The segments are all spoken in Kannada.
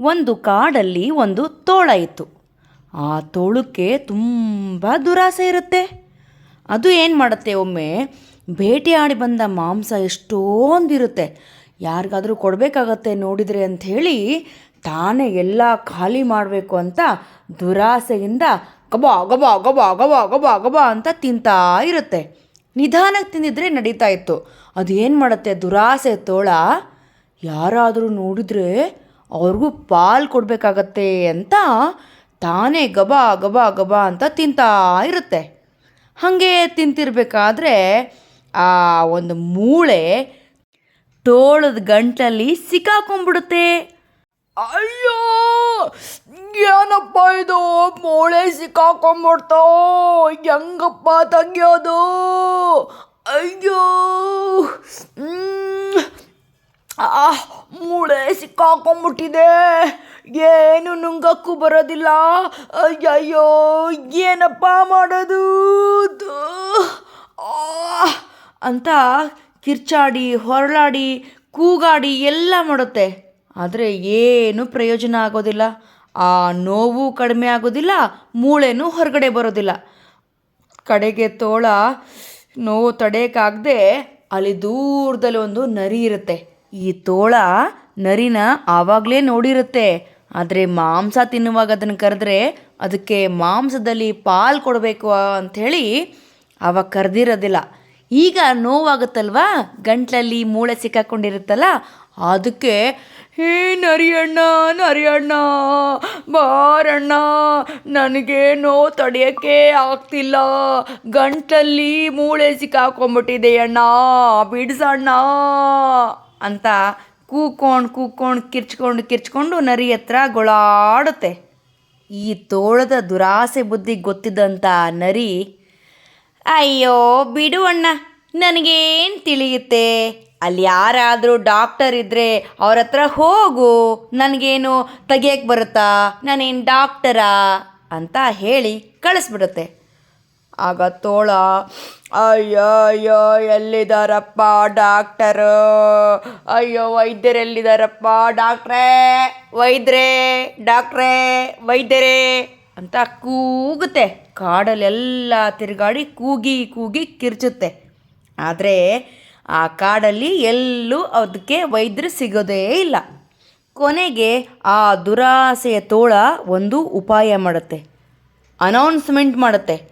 ಒಂದು ಕಾಡಲ್ಲಿ ಒಂದು ತೋಳ ಇತ್ತು. ಆ ತೋಳಕ್ಕೆ ತುಂಬ ದುರಾಸೆ ಇರುತ್ತೆ. ಅದು ಏನು ಮಾಡುತ್ತೆ ಒಮ್ಮೆ ಆಡಿ ಬಂದ ಮಾಂಸ ಎಷ್ಟೊಂದಿರುತ್ತೆ. ಯಾರಿಗಾದರೂ ಕೊಡಬೇಕಾಗತ್ತೆ ನೋಡಿದರೆ ಅಂಥೇಳಿ ತಾನೇ ಎಲ್ಲ ಖಾಲಿ ಮಾಡಬೇಕು ಅಂತ ದುರಾಸೆಯಿಂದ ಗಬಾ ಗಬಾ ಗಬಾ ಗಬಾ ಗಬಾ ಗಬಾ ಅಂತ ತಿಂತಾ ಇರುತ್ತೆ. ನಿಧಾನಕ್ಕೆ ತಿಂದಿದ್ರೆ ನಡೀತಾ ಇತ್ತು. ಅದು ಏನು ಮಾಡುತ್ತೆ ದುರಾಸೆ ತೋಳ? ಯಾರಾದರೂ ನೋಡಿದರೆ ಅವ್ರಿಗೂ ಪಾಲು ಕೊಡಬೇಕಾಗತ್ತೆ ಅಂತ ತಾನೇ ಗಬಾ ಗಬಾ ಗಬಾ ಅಂತ ತಿಂತಾ ಇರುತ್ತೆ. ಹಾಗೆ ತಿಂತಿರ್ಬೇಕಾದ್ರೆ ಆ ಒಂದು ಮೂಳೆ ತೋಳದ ಗಂಟಲಲ್ಲಿ ಸಿಕ್ಕಾಕೊಂಡ್ಬಿಡುತ್ತೆ. ಅಯ್ಯೋ! ಏನಪ್ಪ ಇದು? ಮೂಳೆ ಸಿಕ್ಕಾಕೊಂಡ್ಬಿಡ್ತೋ? ಹೆಂಗಪ್ಪ ತಂಗಿಯೋದು? ಅಯ್ಯೋ! ಆ ಮೂಳೆ ಸಿಕ್ಕಾಕೊಂಡ್ಬಿಟ್ಟಿದೆ ಏನು ನುಂಗಕ್ಕೂ ಬರೋದಿಲ್ಲ. ಅಯ್ಯಯ್ಯೋ, ಏನಪ್ಪ ಮಾಡೋದು? ಅಂತ ಕಿರ್ಚಾಡಿ, ಹೊರಳಾಡಿ, ಕೂಗಾಡಿ ಎಲ್ಲ ಮಾಡುತ್ತೆ. ಆದರೆ ಏನು ಪ್ರಯೋಜನ ಆಗೋದಿಲ್ಲ. ಆ ನೋವು ಕಡಿಮೆ ಆಗೋದಿಲ್ಲ, ಮೂಳೆನೂ ಹೊರಗಡೆ ಬರೋದಿಲ್ಲ. ಕಡೆಗೆ ತೋಳ ನೋವು ತಡೆಯೋಕ್ಕಾಗದೆ ಅಲ್ಲಿ ದೂರದಲ್ಲಿ ಒಂದು ನರಿ ಇರುತ್ತೆ. ಈ ತೋಳ ನರಿನ ಆವಾಗಲೇ ನೋಡಿರುತ್ತೆ. ಆದರೆ ಮಾಂಸ ತಿನ್ನುವಾಗ ಅದನ್ನು ಕರೆದ್ರೆ ಅದಕ್ಕೆ ಮಾಂಸದಲ್ಲಿ ಪಾಲು ಕೊಡಬೇಕು ಅಂಥೇಳಿ ಅವ ಕರೆದಿರೋದಿಲ್ಲ. ಈಗ ನೋವಾಗುತ್ತಲ್ವಾ? ಗಂಟ್ಲಲ್ಲಿ ಮೂಳೆ ಸಿಕ್ಕಾಕೊಂಡಿರುತ್ತಲ್ಲ? ಅದಕ್ಕೆ, ಹೇ ನರಿಯಣ್ಣ ನರಿಯಣ್ಣ, ಬಾರಣ್ಣ, ನನಗೆ ನೋವು ತಡೆಯೋಕ್ಕೆ ಆಗ್ತಿಲ್ಲ. ಗಂಟಲ್ಲಿ ಮೂಳೆ ಸಿಕ್ಕಾಕೊಂಡ್ಬಿಟ್ಟಿದೆ ಅಣ್ಣ ಬಿಡಿಸಣ್ಣ. ಅಂತ ಕೂಕೊಂಡು ಕೂಕೊಂಡು ಕಿರ್ಚ್ಕೊಂಡು ಕಿರ್ಚ್ಕೊಂಡು ನರಿ ಹತ್ರ ಗೊಳಾಡುತ್ತೆ. ಈ ತೋಳದ ದುರಾಸೆ ಬುದ್ಧಿ ಗೊತ್ತಿದ್ದಂಥ ನರಿ, ಅಯ್ಯೋ, ಬಿಡು ಅಣ್ಣ, ನನಗೇನು ತಿಳಿಯುತ್ತೆ? ಅಲ್ಲಿ ಯಾರಾದರೂ ಡಾಕ್ಟರ್ ಇದ್ದರೆ ಅವ್ರ ಹತ್ರ ಹೋಗು, ನನಗೇನು ತೆಗಿಯಕ್ಕೆ ಬರುತ್ತಾ? ನಾನೇನು ಡಾಕ್ಟರಾ? ಅಂತ ಹೇಳಿ ಕಳಿಸ್ಬಿಡುತ್ತೆ. ಆಗ ತೋಳ, ಅಯ್ಯೋ ಅಯ್ಯೋ ಎಲ್ಲಿದ್ದಾರಪ್ಪ ಡಾಕ್ಟರು? ಅಯ್ಯೋ ವೈದ್ಯರೆಲ್ಲಿದ್ದಾರಪ್ಪ ಡಾಕ್ಟ್ರೇ? ವೈದ್ಯರೇ ಡಾಕ್ಟ್ರೇ, ವೈದ್ಯರೇ ಅಂತ ಕೂಗುತ್ತೆ. ಕಾಡಲ್ಲೆಲ್ಲ ತಿರುಗಾಡಿ ಕೂಗಿ ಕೂಗಿ ಕಿರ್ಚುತ್ತೆ. ಆದರೆ ಆ ಕಾಡಲ್ಲಿ ಎಲ್ಲೂ ಅದಕ್ಕೆ ವೈದ್ಯರು ಸಿಗೋದೇ ಇಲ್ಲ. ಕೊನೆಗೆ ಆ ದುರಾಸೆಯ ತೋಳ ಒಂದು ಉಪಾಯ ಮಾಡುತ್ತೆ. ಅನೌನ್ಸ್ಮೆಂಟ್ ಮಾಡುತ್ತೆ.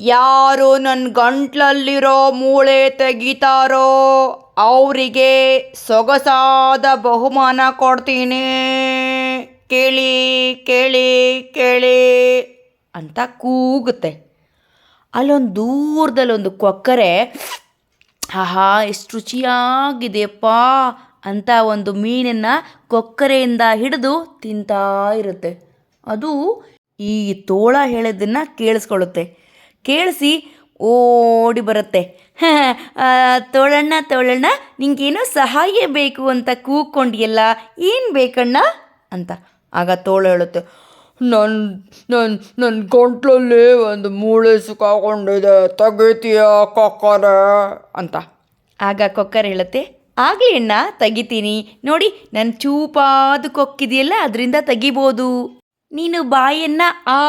ಯಾರು ನನ್ನ ಗಂಟ್ಲಲ್ಲಿರೋ ಮೂಳೆ ತೆಗಿತಾರೋ ಅವರಿಗೆ ಸೊಗಸಾದ ಬಹುಮಾನ ಕೊಡ್ತೀನಿ. ಕೇಳಿ ಕೇಳಿ ಕೇಳಿ ಅಂತ ಕೂಗುತ್ತೆ. ಅಲ್ಲೊಂದು ದೂರದಲ್ಲಿ ಒಂದು ಕೊಕ್ಕರೆ, ಆಹಾ, ಎಷ್ಟು ರುಚಿಯಾಗಿದೆಯಪ್ಪ ಅಂತ ಒಂದು ಮೀನನ್ನು ಕೊಕ್ಕರೆಯಿಂದ ಹಿಡಿದು ತಿಂತಾ ಇರುತ್ತೆ. ಅದು ಈ ತೋಳ ಹೇಳೋದನ್ನು ಕೇಳಿಸ್ಕೊಳ್ಳುತ್ತೆ. ಕೇಳಿಸಿ ಓಡಿ ಬರುತ್ತೆ. ತೋಳಣ್ಣ ತೋಳಣ್ಣ, ನಿಂಗೇನೋ ಸಹಾಯ ಬೇಕು ಅಂತ ಕೂಕೊಂಡಿಯಲ್ಲ, ಏನು ಬೇಕಣ್ಣ? ಅಂತ ಆಗ ತೋಳ ಹೇಳುತ್ತೆ. ನನ್ನ ನನ್ನ ನನ್ನ ಗಂಟ್ಲಲ್ಲಿ ಒಂದು ಮೂಳೆ ಸಿಕ್ಕಾಕೊಂಡಿದೆ ತೆಗಿತೀಯ ಕೊಕ್ಕರ? ಅಂತ. ಆಗ ಕೊಕ್ಕರೆ ಹೇಳುತ್ತೆ. ಆಗಲಿ ಅಣ್ಣ, ತೆಗಿತೀನಿ. ನೋಡಿ ನನ್ನ ಚೂಪಾದ ಕೊಕ್ಕಿದೆಯಲ್ಲ, ಅದರಿಂದ ತೆಗಿಬೋದು. ನೀನು ಬಾಯನ್ನ ಆ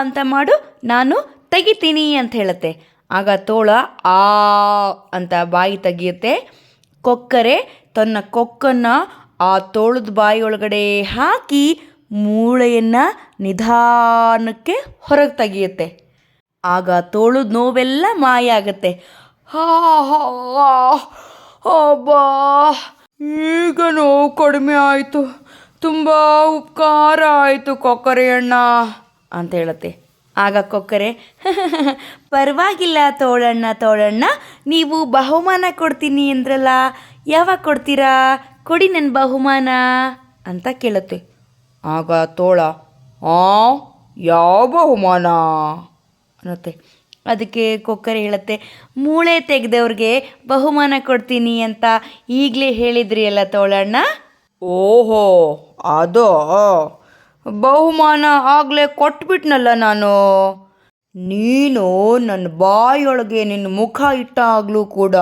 ಅಂತ ಮಾಡು, ನಾನು ತೆಗಿತೀನಿ ಅಂತ ಹೇಳುತ್ತೆ. ಆಗ ತೋಳ ಆ ಅಂತ ಬಾಯಿ ತೆಗಿಯುತ್ತೆ. ಕೊಕ್ಕರೆ ತನ್ನ ಕೊಕ್ಕನ್ನು ಆ ತೋಳದ ಬಾಯಿಯೊಳಗಡೆ ಹಾಕಿ ಮೂಳೆಯನ್ನು ನಿಧಾನಕ್ಕೆ ಹೊರಗೆ ತೆಗಿಯುತ್ತೆ. ಆಗ ತೋಳದ ನೋವೆಲ್ಲ ಮಾಯ ಆಗುತ್ತೆ. ಹಾ ಹಾ ಅಬ್ಬಾ, ಈಗ ನೋವು ಕಡಿಮೆ ಆಯಿತು. ತುಂಬ ಉಪಕಾರ ಆಯಿತು ಕೊಕ್ಕರೆ ಅಣ್ಣ ಅಂತ ಹೇಳುತ್ತೆ. ಆಗ ಕೊಕ್ಕರೆ, ಪರವಾಗಿಲ್ಲ ತೋಳಣ್ಣ ತೋಳಣ್ಣ, ನೀವು ಬಹುಮಾನ ಕೊಡ್ತೀನಿ ಅಂದ್ರಲ್ಲ, ಯಾವಾಗ ಕೊಡ್ತೀರಾ? ಕೊಡಿ ನನ್ನ ಬಹುಮಾನ ಅಂತ ಕೇಳುತ್ತೆ. ಆಗ ತೋಳ, ಆ, ಯಾವ ಬಹುಮಾನ? ಅನ್ನತ್ತೆ. ಅದಕ್ಕೆ ಕೊಕ್ಕರೆ ಹೇಳುತ್ತೆ, ಮೂಳೆ ತೆಗೆದವ್ರಿಗೆ ಬಹುಮಾನ ಕೊಡ್ತೀನಿ ಅಂತ ಈಗಲೇ ಹೇಳಿದ್ರಿ ಅಲ್ಲ ತೋಳಣ್ಣ? ಓಹೋ, ಅದೋ ಬಹುಮಾನ ಆಗಲೇ ಕೊಟ್ಬಿಟ್ನಲ್ಲ ನಾನು. ನೀನು ನನ್ನ ಬಾಯೊಳಗೆ ನಿನ್ನ ಮುಖ ಇಟ್ಟಾಗಲೂ ಕೂಡ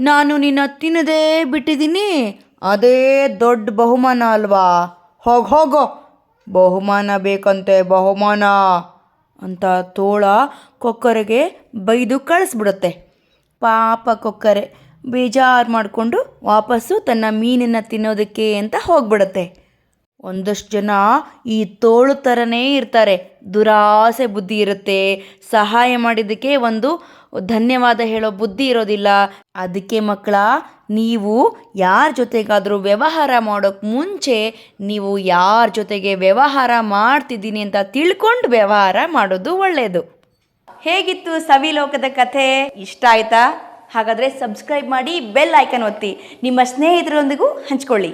ನಾನು ನಿನ್ನ ತಿನ್ನದೇ ಬಿಟ್ಟಿದ್ದೀನಿ. ಅದೇ ದೊಡ್ಡ ಬಹುಮಾನ ಅಲ್ವಾ? ಹೋಗ, ಹೋಗೋ. ಬಹುಮಾನ ಬೇಕಂತೆ, ಬಹುಮಾನ ಅಂತ ತೋಳ ಕೊಕ್ಕರೆಗೆ ಬೈದು ಕಳಿಸ್ಬಿಡುತ್ತೆ. ಪಾಪ ಕೊಕ್ಕರೆ, ಬೇಜಾರು ಮಾಡಿಕೊಂಡು ವಾಪಸ್ಸು ತನ್ನ ಮೀನನ್ನು ತಿನ್ನೋದಕ್ಕೆ ಅಂತ ಹೋಗ್ಬಿಡುತ್ತೆ. ಒಂದಷ್ಟು ಜನ ಈ ತೋಳು ಥರನೇ ಇರ್ತಾರೆ. ದುರಾಸೆ ಬುದ್ಧಿ ಇರುತ್ತೆ. ಸಹಾಯ ಮಾಡಿದ್ದಕ್ಕೆ ಒಂದು ಧನ್ಯವಾದ ಹೇಳೋ ಬುದ್ಧಿ ಇರೋದಿಲ್ಲ. ಅದಕ್ಕೆ ಮಕ್ಕಳ, ನೀವು ಯಾರ ಜೊತೆಗಾದರೂ ವ್ಯವಹಾರ ಮಾಡೋಕ್ಕೆ ಮುಂಚೆ ನೀವು ಯಾರ ಜೊತೆಗೆ ವ್ಯವಹಾರ ಮಾಡ್ತಿದ್ದೀನಿ ಅಂತ ತಿಳ್ಕೊಂಡು ವ್ಯವಹಾರ ಮಾಡೋದು ಒಳ್ಳೆಯದು ಹೇಗಿತ್ತು ಸವಿಲೋಕದ ಕಥೆ? ಇಷ್ಟ ಆಯ್ತಾ? ಹಾಗಾದರೆ ಸಬ್ಸ್ಕ್ರೈಬ್ ಮಾಡಿ ಬೆಲ್ ಐಕನ್ ಒತ್ತಿ. ನಿಮ್ಮ ಸ್ನೇಹಿತರೊಂದಿಗೂ ಹಂಚ್ಕೊಳ್ಳಿ.